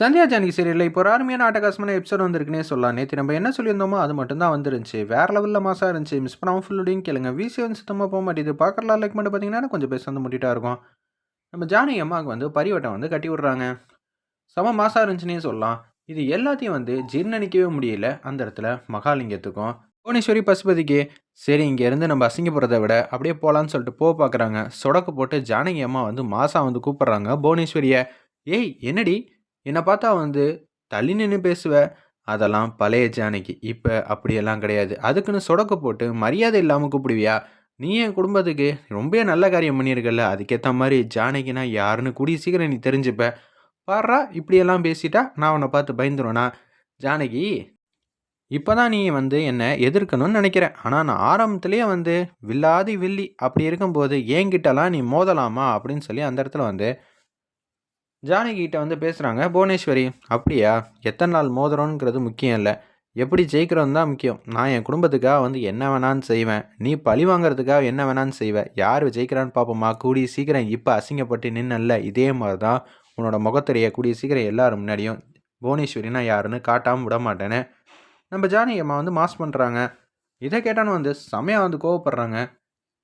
சந்தியா ஜானகி சீரியலில் இப்போ ஒரு அருமையான ஆட்டகாசமான எபிசோட் வந்திருக்குன்னே சொல்லலாம் நேற்று நம்ம என்ன சொல்லியிருந்தோமோ அது மட்டும்தான் வந்துருந்துச்சு. வேறு லெவலில் மாசாக இருந்துச்சு. மிஸ் பண்ணாமல் ஃபுல்லுடையும் கேளுங்க. விசி வந்து சுத்தமாக போக மாட்டேது பார்க்கலாம் லைக் மட்டும் பார்த்தீங்கன்னா கொஞ்சம் பேச வந்து முட்டிட்டா இருக்கும். நம்ம ஜானகி அம்மாவுக்கு வந்து பரிவட்டம் வந்து கட்டி விட்றாங்க. செம மாசாக இருந்துச்சுன்னே சொல்லலாம். இது எல்லாத்தையும் வந்து ஜீர்ணிக்கவே முடியல அந்த இடத்துல மகாலிங்கத்துக்கும். புவனேஸ்வரி பசுபதிக்கு சரி இங்கேருந்து நம்ம அசிங்கப்படுறத விட அப்படியே போகலான்னு சொல்லிட்டு போக பார்க்குறாங்க சொடக்கு போட்டு ஜானகி அம்மா வந்து மாசா வந்து கூப்பிட்றாங்க. புவனேஸ்வரியை ஏய் என்னடி? என்னை பார்த்தா வந்து தள்ளி நின்று பேசுவ அதெல்லாம் பழைய ஜானகி. இப்போ அப்படியெல்லாம் கிடையாது. அதுக்குன்னு சொடக்கு போட்டு மரியாதை இல்லாமல் கூப்பிடுவியா? நீ என் குடும்பத்துக்கு ரொம்ப நல்ல காரியம் பண்ணியிருக்கல அதுக்கேற்ற மாதிரி ஜானகினா யாருன்னு கூடிய சீக்கிரம் நீ தெரிஞ்சுப்ப. பாடுறா இப்படியெல்லாம் பேசிட்டா நான் உன்னை பார்த்து பயந்துருவேனா? ஜானகி இப்போ தான் நீ வந்து என்னை எதிர்க்கணும்னு நினைக்கிறேன். ஆனால் நான் ஆரம்பத்துலேயே வந்து வில்லாதி வில்லி அப்படி இருக்கும்போது என்கிட்டலாம் நீ மோதலாமா? அப்படின்னு சொல்லி அந்த இடத்துல வந்து ஜானகிட்ட வந்து பேசுகிறாங்க புவனேஸ்வரி அப்படியா? எத்தனை நாள் மோதுறோங்கிறது முக்கியம் இல்லை. எப்படி ஜெயிக்கிறோம் தான் முக்கியம். நான் என் குடும்பத்துக்காக வந்து என்ன வேணான்னு செய்வேன். நீ பழி வாங்குறதுக்காக என்ன வேணான்னு செய்வேன் யார் ஜெயிக்கிறான்னு பார்ப்போமா கூடிய சீக்கிரம் இப்போ அசிங்கப்பட்டு நின்னல்ல. இதே மாதிரி தான் உன்னோட முகத்தெரிய கூடிய சீக்கிரம் எல்லாரும் முன்னாடியும். புவனேஸ்வரினா யாருன்னு காட்டாமல் விட மாட்டேன்னு நம்ம ஜானகி அம்மா வந்து மாஸ் பண்ணுறாங்க இதை கேட்டானு வந்து செமையாக வந்து கோவப்படுறாங்க.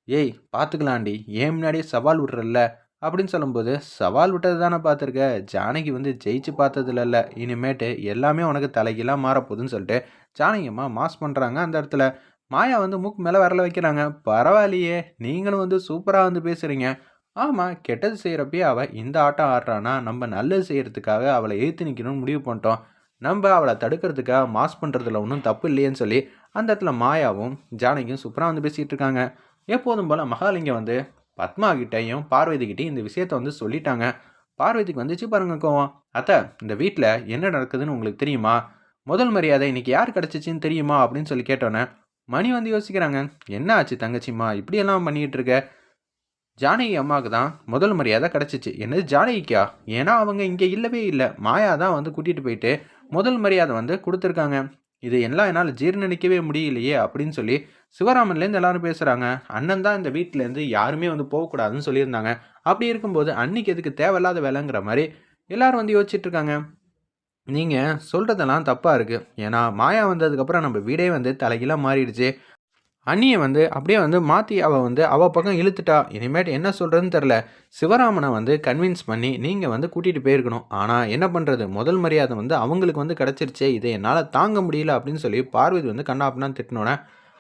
ஏய் பார்த்துக்கலாண்டி ஏன் முன்னாடியே சவால் விட்றல்ல? அப்படின்னு சொல்லும்போது சவால் விட்டது தானே பார்த்துருக்க? ஜானகி வந்து ஜெயிச்சு பார்த்ததுல இனிமேட்டு எல்லாமே உனக்கு தலைகீழாக மாறப்போகுதுன்னு சொல்லிட்டு ஜானகி அம்மா மாஸ் பண்ணுறாங்க அந்த இடத்துல. மாயா வந்து மூக்கு மேலே வரல வைக்கிறாங்க. பரவாயில்லையே நீங்களும் வந்து சூப்பராக வந்து பேசுகிறீங்க ஆமாம் கெட்டது செய்கிறப்பயே அவள் இந்த ஆட்டம் ஆடுறானா நம்ம நல்லது செய்கிறதுக்காக அவளை எழுத்து நிற்கணும்னு முடிவு பண்ணிட்டோம். நம்ம அவளை தடுக்கிறதுக்காக மாஸ் பண்ணுறதுல ஒன்றும் தப்பு இல்லையேன்னு சொல்லி அந்த இடத்துல மாயாவும் ஜானகியும் சூப்பராக வந்து பேசிகிட்டு இருக்காங்க. எப்போதும் போல் மகாலிங்கம் வந்து பத்மா கிட்டையும் பார்வதி கிட்டையும் இந்த விஷயத்த வந்து சொல்லிட்டாங்க. பார்வதிக்கு வந்துச்சு பாருங்க கோவம். அத்தை இந்த வீட்டில் என்ன நடக்குதுன்னு உங்களுக்கு தெரியுமா? முதல் மரியாதை இன்னைக்கு யார் கிடச்சிச்சின்னு தெரியுமா? அப்படின்னு சொல்லி கேட்டோன்னே மணி வந்து யோசிக்கிறாங்க என்ன ஆச்சு தங்கச்சிம்மா? இப்படியெல்லாம் பண்ணிகிட்டு இருக்க ஜானகி அம்மாவுக்கு தான் முதல் மரியாதை கிடச்சிச்சு. என்னது ஜானகிக்கா? ஏன்னா அவங்க இங்கே இல்லவே இல்லை. மாயா தான் வந்து கூட்டிகிட்டு போயிட்டு முதல் மரியாதை வந்து கொடுத்துருக்காங்க. இது எல்லாம் என்னால் ஜீர்ணிக்கவே முடியலையே அப்படின்னு சொல்லி சிவராமன்லேருந்து எல்லாரும் பேசுகிறாங்க அண்ணன் தான் இந்த வீட்டிலேருந்து யாருமே வந்து போகக்கூடாதுன்னு சொல்லியிருந்தாங்க. அப்படி இருக்கும்போது அன்னைக்கு எதுக்கு தேவையில்லாத வேலைங்கிற மாதிரி எல்லாரும் வந்து யோசிச்சுட்டு இருக்காங்க. நீங்கள் சொல்கிறதெல்லாம் தப்பாக இருக்குது ஏன்னா மாயா வந்ததுக்கப்புறம் நம்ம வீடே வந்து தலைகீழாக மாறிடுச்சு. அண்ணியை வந்து அப்படியே வந்து மாற்றி அவள் வந்து அவள் பக்கம் இழுத்துட்டா. இனிமேட்டு என்ன சொல்கிறதுன்னு தெரில சிவராமனை வந்து கன்வின்ஸ் பண்ணி நீங்கள் வந்து கூட்டிகிட்டு போயிருக்கணும். ஆனால் என்ன பண்ணுறது முதல் மரியாதை வந்து அவங்களுக்கு வந்து கிடச்சிருச்சே. இதை என்னால் தாங்க முடியல அப்படின்னு சொல்லி பார்வதி வந்து கண்ணாப்பினான்னு திட்டினோன்னே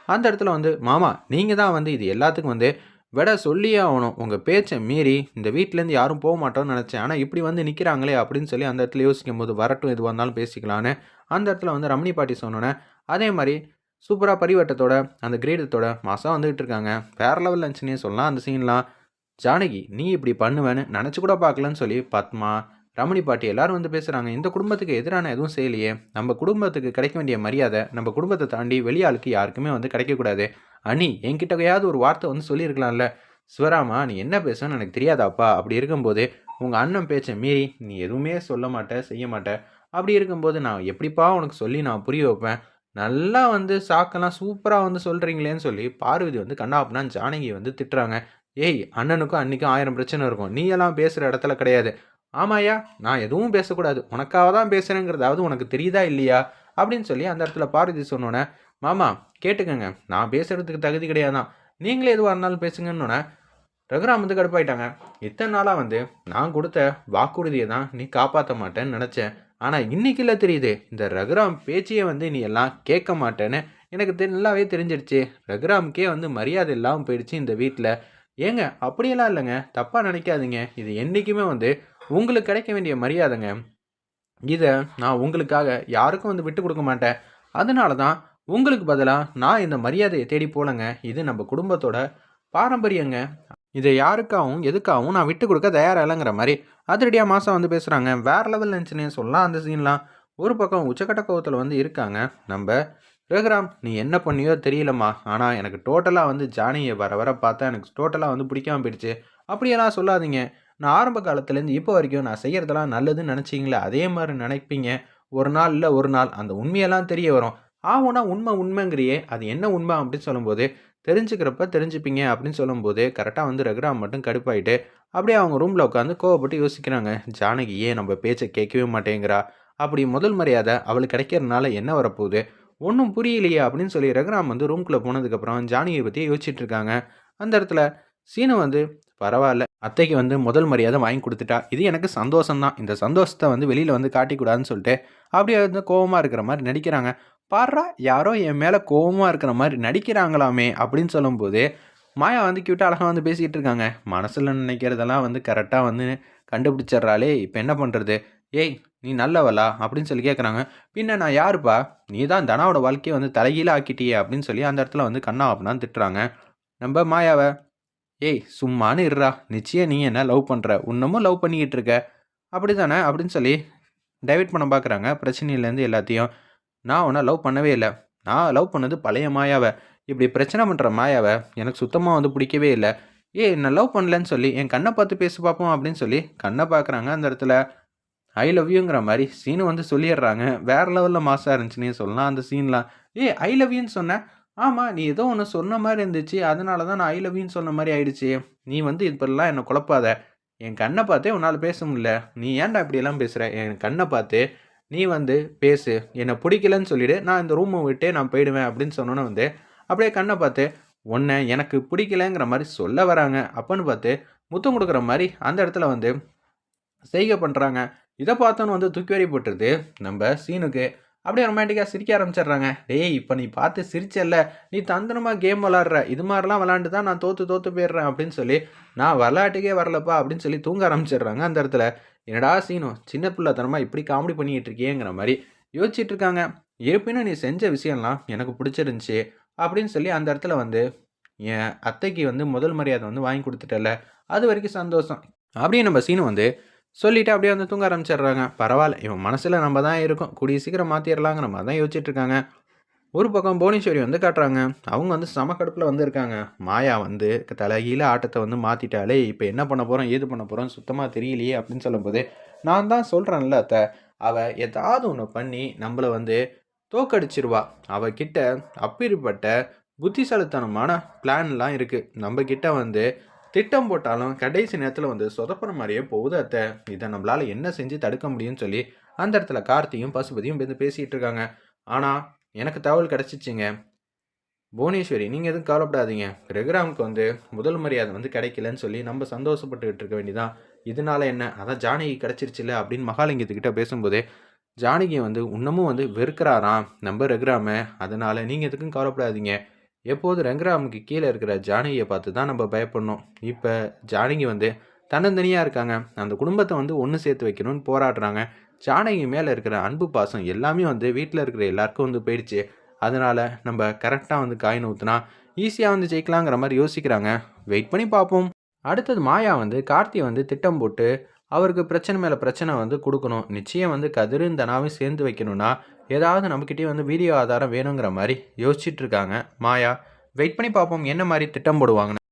அந்த இடத்துல வந்து மாமா நீங்கள் தான் வந்து இது எல்லாத்துக்கும் வந்து விட சொல்லியே ஆகணும். உங்கள் பேச்சை மீறி இந்த வீட்டிலேருந்து யாரும் போக மாட்டோம்னு நினச்சேன். ஆனால் இப்படி வந்து நிற்கிறாங்களே அப்படின்னு சொல்லி அந்த இடத்துல யோசிக்கும் போது வரட்டும் எதுவாக இருந்தாலும் பேசிக்கலான்னு அந்த இடத்துல வந்து ரமணி பாட்டி சொன்னோன்னே அதே மாதிரி சூப்பராக பரிவட்டத்தோட அந்த கிரேடத்தோட மாதம் வந்துகிட்டு இருக்காங்க. வேறு லெவலில் இருந்துச்சுன்னே சொல்லலாம். அந்த சீன்லாம் ஜானகி நீ இப்படி பண்ணுவேன்னு நினச்சி கூட பார்க்கலன்னு சொல்லி பத்மா ரமணி பாட்டி எல்லாரும் வந்து பேசுகிறாங்க இந்த குடும்பத்துக்கு எதிரான எதுவும் செய்யலையே. நம்ம குடும்பத்துக்கு கிடைக்க வேண்டிய மரியாதை நம்ம குடும்பத்தை தாண்டி வெளியாளுக்கு யாருக்குமே வந்து கிடைக்கக்கூடாது. அனி என்கிட்டக்கையாவது ஒரு வார்த்தை வந்து சொல்லியிருக்கலாம்ல. சிவராமா நீ என்ன பேசணும்னு எனக்கு தெரியாதாப்பா? அப்படி இருக்கும்போது உங்கள் அண்ணன் பேச்சை மீறி நீ எதுவுமே சொல்ல மாட்ட செய்ய மாட்டே. அப்படி இருக்கும்போது நான் எப்படிப்பா உனக்கு சொல்லி நான் புரிய வைப்பேன்? நல்லா வந்து சாக்கெல்லாம் சூப்பராக வந்து சொல்கிறீங்களேன்னு சொல்லி பார்வதி வந்து கண்ணாப்னா ஜானகி வந்து திட்டுறாங்க. ஏய் அண்ணனுக்கும் அன்றைக்கும் ஆயிரம் பிரச்சனை இருக்கும். நீ எல்லாம் பேசுகிற இடத்துல கிடையாது. ஆமாயா நான் எதுவும் பேசக்கூடாது. உனக்காக தான் பேசுகிறேங்கிறதாவது உனக்கு தெரியுதா இல்லையா? அப்படின்னு சொல்லி அந்த இடத்துல பார்வதி சொன்னோன்னே மாமா கேட்டுக்கங்க. நான் பேசுகிறதுக்கு தகுதி கிடையாதான் நீங்களே எதுவாக இருந்தாலும் பேசுங்கன்னொன்னே ரகுராம் வந்து கடுப்பாயிட்டாங்க. இத்தனை நாளாக வந்து நான் கொடுத்த வாக்குறுதியை தான் நீ காப்பாற்ற மாட்டேன்னு நினச்சேன். ஆனால் இன்றைக்கில தெரியுது இந்த ரகுராம் பேச்சையே வந்து நீ எல்லாம் கேட்க மாட்டேன்னு எனக்கு தெ நல்லாவே தெரிஞ்சிருச்சு. ரகுராமுக்கே வந்து மரியாதை இல்லாமல் போயிடுச்சு இந்த வீட்டில் ஏங்க அப்படியெல்லாம் இல்லைங்க. தப்பாக நினைக்காதீங்க. இது என்றைக்குமே வந்து உங்களுக்கு கிடைக்க வேண்டிய மரியாதைங்க. இதை நான் உங்களுக்காக யாருக்கும் வந்து விட்டு கொடுக்க மாட்டேன். அதனால தான் உங்களுக்கு பதிலாக நான் இந்த மரியாதையை தேடி போலங்க. இது நம்ம குடும்பத்தோட பாரம்பரியங்க. இதை யாருக்காகவும் எதுக்காகவும் நான் விட்டு கொடுக்க தயாராக இல்லைங்கிற மாதிரி அதிரடியாக மாதம் வந்து பேசுகிறாங்க வேறு லெவல் இருந்துச்சுன்னே சொல்லலாம் அந்த சீன்லாம் ஒரு பக்கம் உச்சக்கட்ட கோவத்தில் வந்து இருக்காங்க. நம்ம ரகுராம் நீ என்ன பண்ணியோ தெரியலம்மா. ஆனால் எனக்கு டோட்டலாக வந்து ஜானியை வர வர பார்த்தா எனக்கு டோட்டலாக வந்து பிடிக்காம போயிடுச்சு. அப்படியெல்லாம் சொல்லாதீங்க. நான் ஆரம்ப காலத்துலேருந்து இப்போ வரைக்கும் நான் செய்கிறதெல்லாம் நல்லதுன்னு நினச்சிங்களே அதே மாதிரி நினைப்பீங்க. ஒரு நாள் இல்லை ஒரு நாள். அந்த உண்மையெல்லாம் தெரிய வரும். ஆகும்னா உண்மை உண்மைங்கிறியே. அது என்ன உண்மை அப்படின்னு சொல்லும்போது தெரிஞ்சுக்கிறப்ப தெரிஞ்சுப்பீங்க அப்படின்னு சொல்லும்போது கரெக்டாக வந்து ரகுராம் மட்டும் கடுப்பாயிட்டு அப்படியே அவங்க ரூமில் உட்காந்து கோவப்பட்டு யோசிக்கிறாங்க. ஜானகி ஏன் நம்ம பேச்சை கேட்கவே மாட்டேங்கிறா? அப்படி முதல் மரியாதை அவளுக்கு கிடைக்கிறதுனால என்ன வரப்போகுது? ஒன்றும் புரியலையே அப்படின்னு சொல்லி ரகுராம் வந்து ரூம்குள்ளே போனதுக்கப்புறம் ஜானகியை பற்றி யோசிச்சுட்டு இருக்காங்க. அந்த இடத்துல சீனை வந்து பரவாயில்ல அத்தைக்கு வந்து முதல் மரியாதை வாங்கி கொடுத்துட்டா. இது எனக்கு சந்தோஷம்தான். இந்த சந்தோஷத்தை வந்து வெளியில் வந்து காட்டிக்கூடாதுன்னு சொல்லிட்டு அப்படியே வந்து கோவமாக இருக்கிற மாதிரி நடிக்கிறாங்க. பாடுறா? யாரோ என் மேலே கோவமாக இருக்கிற மாதிரி நடிக்கிறாங்களாமே அப்படின்னு சொல்லும்போது மாயா வந்து கியூட்டாக அழகாக வந்து பேசிக்கிட்டு இருக்காங்க. மனசில் நினைக்கிறதெல்லாம் வந்து கரெக்டாக வந்து கண்டுபிடிச்சிட்றாளே இப்போ என்ன பண்ணுறது ஏய் நீ நல்லவளா? அப்படின்னு சொல்லி கேட்குறாங்க பின்ன நான் யாருப்பா? நீ தான் தனாவோட வாழ்க்கையை வந்து தலைகீழ ஆக்கிட்டியே அப்படின்னு சொல்லி அந்த இடத்துல வந்து கண்ணா அப்படின்னு திட்டுறாங்க. நம்ம மாயாவை ஏய் சும்மானு இருறா நிச்சயம் நீ என்ன லவ் பண்ணுற இன்னமும் லவ் பண்ணிக்கிட்டு இருக்க. அப்படி தானே அப்படின்னு சொல்லி டைவெர்ட் பண்ண பார்க்குறாங்க பிரச்சனையிலேருந்து எல்லாத்தையும் நான் உன்னை லவ் பண்ணவே இல்லை. நான் லவ் பண்ணது பழைய மாயாவை. இப்படி பிரச்சனை பண்ணுற மாயாவை எனக்கு சுத்தமாக வந்து பிடிக்கவே இல்லை. ஏ என்னை லவ் பண்ணலன்னு சொல்லி என் கண்ணை பார்த்து பேசி பார்ப்போம் அப்படின்னு சொல்லி கண்ணை பார்க்குறாங்க அந்த இடத்துல. ஐ லவ் யூங்கிற மாதிரி சீனு வந்து சொல்லிடுறாங்க. வேறு லெவலில் மாசாக இருந்துச்சுன்னே சொல்லலாம் அந்த சீன்லாம் ஏ ஐ லவ் யூன்னு சொன்னேன் ஆமாம் நீ ஏதோ ஒன்று சொன்ன மாதிரி இருந்துச்சு. அதனால தான் நான் ஐ லவ் யூன்னு சொன்ன மாதிரி ஆயிடுச்சு. நீ வந்து இப்படிலாம் என்னை குழப்பாத. என் கண்ணை பார்த்தே உன்னால் பேச முடியல. நீ ஏன்டா இப்படியெல்லாம் பேசுகிற என் கண்ணை பார்த்து நீ வந்து பேசு என்னை பிடிக்கலன்னு சொல்லிவிடு நான் இந்த ரூமை விட்டே நான் போயிடுவேன் அப்படின்னு சொன்னோன்னே வந்து அப்படியே கண்ணை பார்த்து உன்னை எனக்கு பிடிக்கலங்கிற மாதிரி சொல்ல வராங்க. அப்போன்னு பார்த்து முத்தம் கொடுக்குற மாதிரி அந்த இடத்துல வந்து செய்கை பண்ணுறாங்க இதை பார்த்தோன்னு வந்து தூக்கி வரி போட்டுருது. நம்ம சீனுக்கு அப்படியே ரொமான்டிக்காக சிரிக்க ஆரம்பிச்சிடுறாங்க. டேய் இப்போ நீ பார்த்து சிரிச்சல்ல. நீ தந்திரமாக கேம் விளாட்ற. இது மாதிரிலாம் விளாண்டு தான் நான் தோற்று தோற்று போயிடுறேன். அப்படின்னு சொல்லி நான் விளாட்டுக்கே வரலப்பா. அப்படின்னு சொல்லி தூங்க ஆரம்பிச்சிடுறாங்க அந்த இடத்துல. என்னடா சீனும் சின்ன பிள்ளைத்தனமாக இப்படி காமெடி பண்ணிக்கிட்டு இருக்கியேங்கிற மாதிரி யோசிச்சுட்டு இருக்காங்க இருப்பினும் நீ செஞ்ச விஷயம்லாம் எனக்கு பிடிச்சிருந்துச்சி அப்படின்னு சொல்லி அந்த இடத்துல வந்து என் அத்தைக்கு வந்து முதல் மரியாதை வந்து வாங்கி கொடுத்துட்டல அது வரைக்கும் சந்தோஷம். அப்படியே நம்ம சீனு வந்து சொல்லிவிட்டு அப்படியே வந்து தூங்க ஆரம்பிச்சிடுறாங்க. பரவாயில்ல இவன் மனசில் நம்ம தான் இருக்கோம். கூடிய சீக்கிரம் மாற்றிடலாங்கிற மாதிரி தான் யோசிச்சுட்டு இருக்காங்க ஒரு பக்கம் புவனேஸ்வரி வந்து காட்டுறாங்க. அவங்க வந்து சமக்கடுப்பில் வந்து இருக்காங்க. மாயா வந்து தலைகீழ ஆட்டத்தை வந்து மாற்றிட்டாலே இப்போ என்ன பண்ண போகிறோம் ஏது பண்ண போகிறோம் சுத்தமாக தெரியலையே அப்படின்னு சொல்லும்போது நான் தான் சொல்கிறேன்ல அத்தை அவள் ஏதாவது ஒன்று பண்ணி நம்மளை வந்து தோக்கடிச்சிருவா. அவகிட்ட அப்பேற்பட்ட புத்திசாலித்தனமான பிளான்லாம் இருக்குது நம்மக்கிட்ட வந்து திட்டம் போட்டாலும் கடைசி நேரத்தில் வந்து சொதப்புற மாதிரியே போகுது அத்தை. இதை நம்மளால் என்ன செஞ்சு தடுக்க முடியும்னு சொல்லி அந்த இடத்துல கார்த்தியும் பசுபதியும் வந்து பேசிகிட்டு இருக்காங்க. ஆனால் எனக்கு தகவல் கிடச்சிச்சிங்க. புவனேஸ்வரி நீங்கள் எதுவும் கவலைப்படாதீங்க. ரெகுராமுக்கு வந்து முதல் மரியாதை வந்து கிடைக்கலன்னு சொல்லி நம்ம சந்தோஷப்பட்டுக்கிட்டு இருக்க வேண்டியதான் இதனால என்ன? அதான் ஜானகி கிடச்சிருச்சுல அப்படின்னு மகாலிங்கத்துக்கிட்ட பேசும்போதே ஜானகி வந்து இன்னமும் வந்து வெறுக்கிறாராம் நம்ம ரெகுராம. அதனால் நீங்கள் எதுக்கும் கவலைப்படாதீங்க. எப்போது ரெங்கராமுக்கு கீழே இருக்கிற ஜானகியை பார்த்து தான் நம்ம பயப்படணும். இப்போ ஜானகி வந்து தன்னந்தனியாக இருக்காங்க. அந்த குடும்பத்தை வந்து ஒன்று சேர்த்து வைக்கணும்னு போராடுறாங்க. ஜானகி மேலே இருக்கிற அன்பு பாசம் எல்லாமே வந்து வீட்டில் இருக்கிற எல்லாருக்கும் வந்து போயிடுச்சு. அதனால் நம்ம கரெக்டாக வந்து காயின் ஊற்றுனா ஈஸியாக வந்து ஜெயிக்கலாங்கிற மாதிரி யோசிக்கிறாங்க. வெயிட் பண்ணி பார்ப்போம் அடுத்தது மாயா வந்து கார்த்தி வந்து திட்டம் போட்டு அவருக்கு பிரச்சனை மேலே பிரச்சனை வந்து கொடுக்கணும். நிச்சயம் வந்து கதிரும் தனாவும் சேர்ந்து வைக்கணும்னா ஏதாவது நம்மக்கிட்டே வந்து வீடியோ ஆதாரம் வேணுங்கிற மாதிரி யோசிச்சுட்ருக்காங்க மாயா. வெயிட் பண்ணி பார்ப்போம் என்ன மாதிரி திட்டம் போடுவாங்கன்னு.